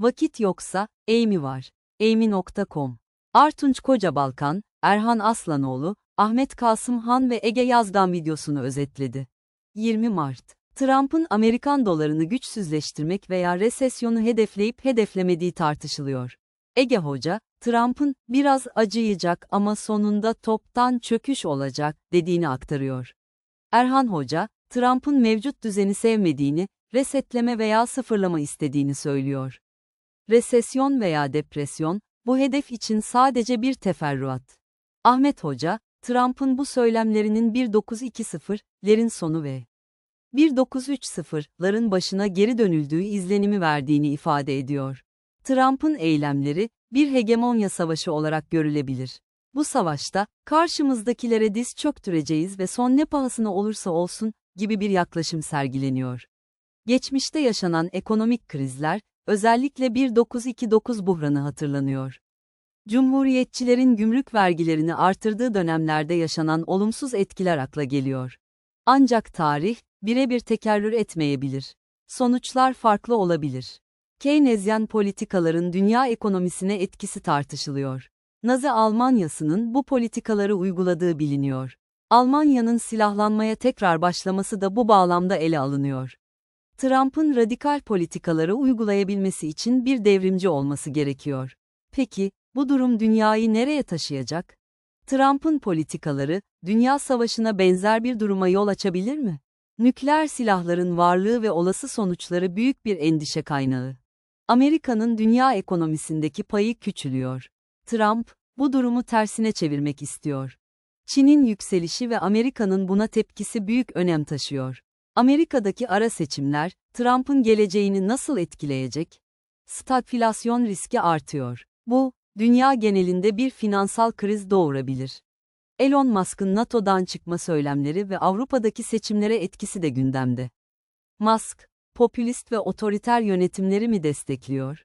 Vakit yoksa, Amy var. Amy.com Artunç Kocabalkan, Erhan Aslanoğlu, Ahmet Kasım Han ve Ege Yazgan videosunu özetledi. 20 Mart Trump'ın Amerikan dolarını güçsüzleştirmek veya resesyonu hedefleyip hedeflemediği tartışılıyor. Ege Hoca, Trump'ın biraz acıyacak ama sonunda toptan çöküş olacak dediğini aktarıyor. Erhan Hoca, Trump'ın mevcut düzeni sevmediğini, resetleme veya sıfırlama istediğini söylüyor. Resesyon veya depresyon, bu hedef için sadece bir teferruat. Ahmet Hoca, Trump'ın bu söylemlerinin 1920'lerin sonu ve 1930'ların başına geri dönüldüğü izlenimi verdiğini ifade ediyor. Trump'ın eylemleri, bir hegemonya savaşı olarak görülebilir. Bu savaşta, karşımızdakilere diz çöktüreceğiz ve son ne pahasına olursa olsun, gibi bir yaklaşım sergileniyor. Geçmişte yaşanan ekonomik krizler, özellikle 1929 buhranı hatırlanıyor. Cumhuriyetçilerin gümrük vergilerini artırdığı dönemlerde yaşanan olumsuz etkiler akla geliyor. Ancak tarih, birebir tekerrür etmeyebilir. Sonuçlar farklı olabilir. Keynesyen politikaların dünya ekonomisine etkisi tartışılıyor. Nazi Almanyası'nın bu politikaları uyguladığı biliniyor. Almanya'nın silahlanmaya tekrar başlaması da bu bağlamda ele alınıyor. Trump'ın radikal politikaları uygulayabilmesi için bir devrimci olması gerekiyor. Peki, bu durum dünyayı nereye taşıyacak? Trump'ın politikaları, dünya savaşına benzer bir duruma yol açabilir mi? Nükleer silahların varlığı ve olası sonuçları büyük bir endişe kaynağı. Amerika'nın dünya ekonomisindeki payı küçülüyor. Trump, bu durumu tersine çevirmek istiyor. Çin'in yükselişi ve Amerika'nın buna tepkisi büyük önem taşıyor. Amerika'daki ara seçimler, Trump'ın geleceğini nasıl etkileyecek? Stagflasyon riski artıyor. Bu, dünya genelinde bir finansal kriz doğurabilir. Elon Musk'ın NATO'dan çıkma söylemleri ve Avrupa'daki seçimlere etkisi de gündemde. Musk, popülist ve otoriter yönetimleri mi destekliyor?